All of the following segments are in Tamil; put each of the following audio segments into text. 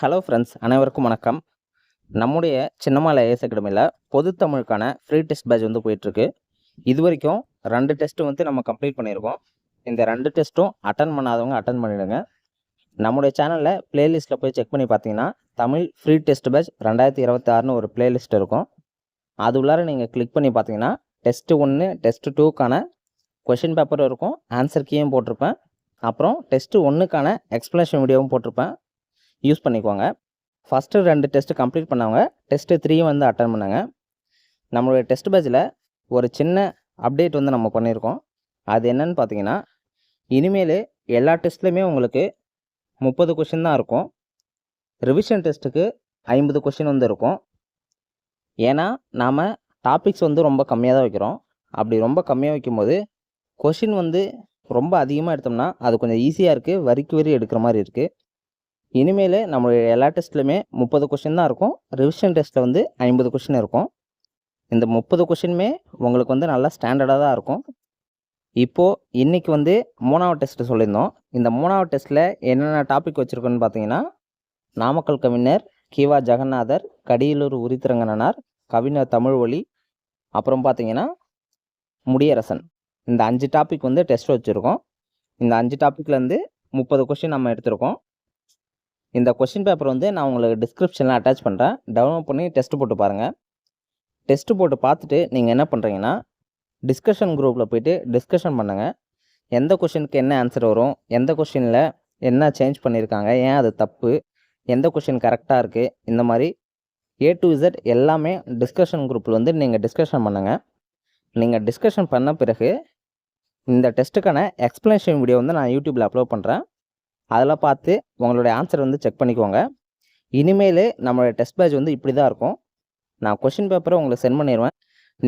ஹலோ ஃப்ரெண்ட்ஸ் அனைவருக்கும் வணக்கம். நம்முடைய சின்னமலை ஏஎஸ் அகாடமியில் பொது தமிழுக்கான ஃப்ரீ டெஸ்ட் பேட்ச் வந்து போயிட்டுருக்கு. இது வரைக்கும் ரெண்டு டெஸ்ட்டு வந்து நம்ம கம்ப்ளீட் பண்ணியிருக்கோம். இந்த ரெண்டு டெஸ்ட்டும் அட்டன் பண்ணாதவங்க அட்டன் பண்ணிடுங்க. நம்முடைய சேனலில் ப்ளேலிஸ்ட்டில் போய் செக் பண்ணி பார்த்தீங்கன்னா தமிழ் ஃப்ரீ டெஸ்ட் பேட்ச் ரெண்டாயிரத்தி இருபத்தி ஆறுனு ஒரு ப்ளேலிஸ்ட் இருக்கும். அது உள்ளார நீங்கள் கிளிக் பண்ணி பார்த்தீங்கன்னா டெஸ்ட்டு ஒன்று டெஸ்ட்டு டூக்கான கொஷின் பேப்பரும் இருக்கும். ஆன்சர் கீயும் போட்டிருப்பேன். அப்புறம் டெஸ்ட்டு ஒன்றுக்கான எக்ஸ்ப்ளனேஷன் வீடியோவும் போட்டிருப்பேன். யூஸ் பண்ணிக்கோங்க ஃபஸ்ட்டு ரெண்டு டெஸ்ட்டு கம்ப்ளீட் பண்ணவங்க டெஸ்ட்டு த்ரீயும் வந்து அட்டன் பண்ணாங்க. நம்மளுடைய டெஸ்ட் பேட்சில் ஒரு சின்ன அப்டேட் வந்து நம்ம பண்ணியிருக்கோம் அது என்னன்னு பார்த்தீங்கன்னா இனிமேல் எல்லா டெஸ்ட்லேயுமே உங்களுக்கு முப்பது கொஷின் தான் இருக்கும். ரிவிஷன் டெஸ்ட்டுக்கு ஐம்பது கொஷின் வந்து இருக்கும். ஏன்னா நாம் டாபிக்ஸ் வந்து ரொம்ப கம்மியாக தான் வைக்கிறோம். அப்படி ரொம்ப கம்மியாக வைக்கும்போது கொஷின் வந்து ரொம்ப அதிகமாக எடுத்தோம்னா அது கொஞ்சம் ஈஸியாக இருக்குது வரிக்கு வரி எடுக்கிற மாதிரி இருக்குது இனிமேல் நம்மளுடைய எல்லா டெஸ்ட்லையுமே முப்பது கொஷின் தான் இருக்கும். ரிவிஷன் டெஸ்ட்டில் வந்து ஐம்பது கொஷின் இருக்கும். இந்த முப்பது கொஷினுமே உங்களுக்கு வந்து நல்லா ஸ்டாண்டர்டாக தான் இருக்கும். இப்போது இன்றைக்கி வந்து மூணாவது டெஸ்ட்டு சொல்லியிருந்தோம். இந்த மூணாவது டெஸ்ட்டில் என்னென்ன டாபிக் வச்சுருக்கோன்னு பார்த்தீங்கன்னா நாமக்கல் கவிஞர் கீவா ஜெகநாதர் கடியலூர் உரித்திரங்கனார் கவிஞர் தமிழ்வழி அப்புறம் பார்த்தீங்கன்னா முடியரசன். இந்த அஞ்சு டாபிக் வந்து டெஸ்ட் வச்சுருக்கோம். இந்த அஞ்சு டாப்பிக்லேருந்து முப்பது கொஷின் நம்ம எடுத்திருக்கோம். இந்த கொஷின் பேப்பர் வந்து நான் உங்களுக்கு டிஸ்கிரிப்ஷனில் அட்டாச் பண்ணுறேன் டவுன்லோட் பண்ணி டெஸ்ட் போட்டு பாருங்கள் டெஸ்ட் போட்டு பார்த்துட்டு நீங்கள் என்ன பண்ணுறீங்கன்னா டிஸ்கஷன் குரூப்பில் போயிட்டு டிஸ்கஷன் பண்ணுங்கள் எந்த கொஷினுக்கு என்ன ஆன்சர் வரும்? எந்த கொஷினில் என்ன சேஞ்ச் பண்ணியிருக்காங்க ஏன் அது தப்பு? எந்த கொஷின் கரெக்டாக இருக்குது இந்த மாதிரி ஏ டு இசட் எல்லாமே டிஸ்கஷன் குரூப்பில் வந்து நீங்கள் டிஸ்கஷன் பண்ணுங்கள் நீங்கள் டிஸ்கஷன் பண்ண பிறகு இந்த டெஸ்ட்டுக்கான எக்ஸ்ப்ளனேஷன் வீடியோ வந்து நான் யூடியூப்பில் அப்லோட் பண்ணுறேன் அதெல்லாம் பார்த்து உங்களுடைய ஆன்சர் வந்து செக் பண்ணிக்கோங்க. இனிமேல் நம்மளுடைய டெஸ்ட் பேட்ச் வந்து இப்படி தான் இருக்கும். நான் கொஷின் பேப்பரை உங்களுக்கு சென்ட் பண்ணிடுவேன்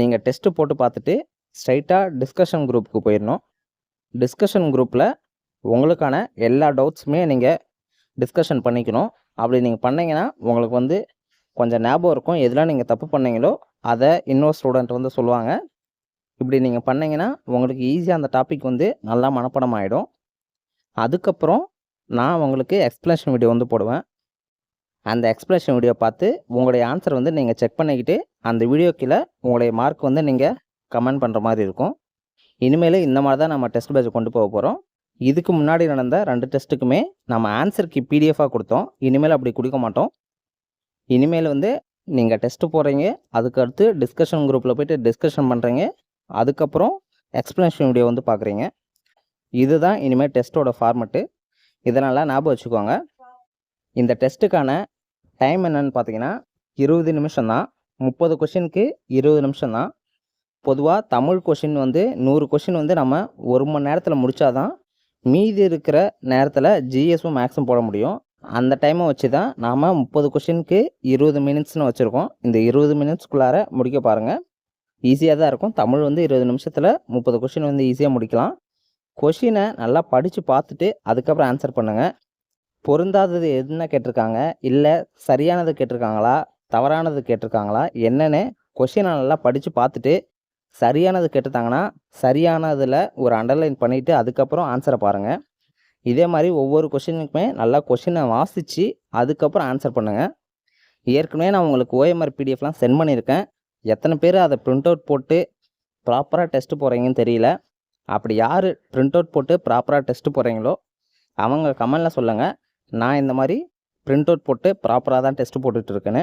நீங்கள் டெஸ்ட்டு போட்டு பார்த்துட்டு ஸ்ட்ரைட்டாக டிஸ்கஷன் குரூப்புக்கு போயிடணும் டிஸ்கஷன் குரூப்பில் உங்களுக்கான எல்லா டவுட்ஸுமே நீங்கள் டிஸ்கஷன் பண்ணிக்கணும். அப்படி நீங்கள் பண்ணிங்கன்னா உங்களுக்கு வந்து கொஞ்சம் ஞாபகம் இருக்கும். எதெல்லாம் நீங்கள் தப்பு பண்ணீங்களோ அதை இன்னொரு ஸ்டூடெண்ட் வந்து சொல்லுவாங்க. இப்படி நீங்கள் பண்ணிங்கன்னா உங்களுக்கு ஈஸியாக அந்த டாபிக் வந்து நல்லா மனப்பாடம் ஆகிடும் அதுக்கப்புறம் நான் உங்களுக்கு எக்ஸ்ப்ளனேஷன் வீடியோ வந்து போடுவேன். அந்த எக்ஸ்ப்ளனேஷன் வீடியோ பார்த்து உங்களுடைய ஆன்சர் வந்து நீங்கள் செக் பண்ணிக்கிட்டு அந்த வீடியோ கீழே உங்களுடைய மார்க் வந்து நீங்கள் கமெண்ட் பண்ணுற மாதிரி இருக்கும். இனிமேல் இந்த மாதிரி தான் நம்ம டெஸ்ட் பேட்ச் கொண்டு போக போகிறோம் இதுக்கு முன்னாடி நடந்த ரெண்டு டெஸ்ட்டுக்குமே நம்ம ஆன்சருக்கு பிடிஎஃபாக கொடுத்தோம். இனிமேல் அப்படி கொடுக்க மாட்டோம். இனிமேல் வந்து நீங்கள் டெஸ்ட்டு போகிறீங்க அதுக்கடுத்து டிஸ்கஷன் குரூப்பில் போயிட்டு டிஸ்கஷன் பண்ணுறீங்க அதுக்கப்புறம் எக்ஸ்ப்ளனேஷன் வீடியோ வந்து பார்க்குறீங்க. இதுதான் இனிமேல் டெஸ்ட்டோட ஃபார்மெட்டு இதனால் ஞாபகம் வச்சுக்கோங்க. இந்த டெஸ்ட்டுக்கான டைம் என்னென்னு பார்த்தீங்கன்னா இருபது நிமிஷம் தான். முப்பது கொஷினுக்கு இருபது நிமிஷம் தான். பொதுவாக தமிழ் கொஷின் வந்து நூறு கொஷின் வந்து நம்ம ஒரு மணி நேரத்தில் முடித்தாதான் மீதி இருக்கிற நேரத்தில் ஜிஎஸும் மேக்ஸும் போட முடியும். அந்த டைமை வச்சு தான் நாம் முப்பது கொஷினுக்கு இருபது மினிட்ஸ்னு வச்சுருக்கோம். இந்த இருபது மினிட்ஸ்க்குள்ளார முடிக்க பாருங்கள் ஈஸியாக தான் இருக்கும். தமிழ் வந்து இருபது நிமிஷத்தில் முப்பது கொஷின் வந்து ஈஸியாக முடிக்கலாம். கொஷினை நல்லா படித்து பார்த்துட்டு அதுக்கப்புறம் ஆன்சர் பண்ணுங்கள் பொருந்தாதது என்ன கேட்டிருக்காங்க? இல்லை சரியானது கேட்டிருக்காங்களா? தவறானது கேட்டிருக்காங்களா? என்னென்னு கொஷினை நல்லா படித்து பார்த்துட்டு சரியானது கேட்டிருந்தாங்கன்னா சரியானதில் ஒரு அண்டர்லைன் பண்ணிவிட்டு அதுக்கப்புறம் ஆன்சரை பாருங்கள் இதே மாதிரி ஒவ்வொரு கொஷினுக்குமே நல்லா கொஷினை வாசித்து அதுக்கப்புறம் ஆன்சர் பண்ணுங்கள் ஏற்கனவே நான் உங்களுக்கு ஓஎம்ஆர் பிடிஎஃப்லாம் சென்ட் பண்ணியிருக்கேன். எத்தனை பேர் அதை ப்ரிண்ட் அவுட் போட்டு ப்ராப்பராக டெஸ்ட்டு போகிறீங்கன்னு தெரியல. அப்படி யார் பிரிண்ட் அவுட் போட்டு ப்ராப்பராக டெஸ்ட்டு போகிறீங்களோ அவங்க கமெண்டில் சொல்லுங்கள் நான் இந்த மாதிரி பிரிண்ட் அவுட் போட்டு ப்ராப்பராக தான் டெஸ்ட்டு போட்டுட்ருக்கேன்னு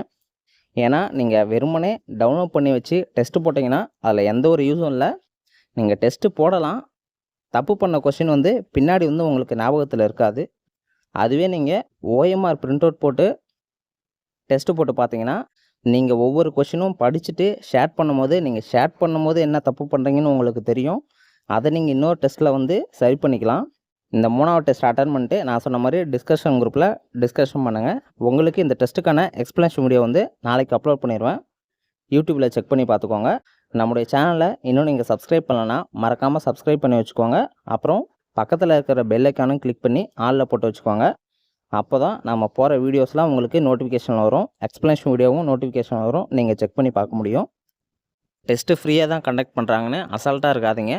ஏன்னா நீங்கள் வெறுமனே டவுன்லோட் பண்ணி வச்சு டெஸ்ட்டு போட்டிங்கன்னா அதில் எந்த ஒரு யூஸும் இல்லை. நீங்கள் டெஸ்ட்டு போடலாம். தப்பு பண்ண கொஷின் வந்து பின்னாடி வந்து உங்களுக்கு ஞாபகத்தில் இருக்காது. அதுவே நீங்கள் ஓஎம்ஆர் பிரிண்ட் அவுட் போட்டு டெஸ்ட்டு போட்டு பார்த்தீங்கன்னா நீங்கள் ஒவ்வொரு கொஷினும் படிச்சுட்டு ஷேர் பண்ணும்போது நீங்கள் ஷேர் பண்ணும்போது என்ன தப்பு பண்ணுறீங்கன்னு உங்களுக்கு தெரியும். அதை நீங்கள் இன்னொரு டெஸ்ட்டில் வந்து சரி பண்ணிக்கலாம். இந்த மூணாவது டெஸ்ட் அட்டன் பண்ணிட்டு நான் சொன்ன மாதிரி டிஸ்கஷன் குரூப்பில் டிஸ்கஷன் பண்ணுங்கள் உங்களுக்கு இந்த டெஸ்ட்டுக்கான எக்ஸ்ப்ளனேஷன் வீடியோ வந்து நாளைக்கு அப்லோட் பண்ணிடுவேன் யூடியூப்பில் செக் பண்ணி பார்த்துக்கோங்க. நம்முடைய சேனலை இன்னும் நீங்கள் சப்ஸ்கிரைப் பண்ணலன்னா மறக்காமல் சப்ஸ்கிரைப் பண்ணி வச்சுக்கோங்க. அப்புறம் பக்கத்தில் இருக்கிற பெல் ஐக்கானும் கிளிக் பண்ணி ஆளில் போட்டு வச்சுக்கோங்க. அப்போ தான் நம்ம போகிற வீடியோஸ்லாம் உங்களுக்கு நோட்டிஃபிகேஷன் வரும். எக்ஸ்ப்ளனேஷன் வீடியோவும் நோட்டிஃபிகேஷன் வரும். நீங்கள் செக் பண்ணி பார்க்க முடியும். டெஸ்ட்டு ஃப்ரீயாக தான் கண்டக்ட் பண்ணுறாங்கன்னு அசால்ட்டாக இருக்காதீங்க.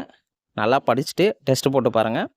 நல்லா படிச்சுட்டு டெஸ்ட்டு போட்டு பாருங்கள்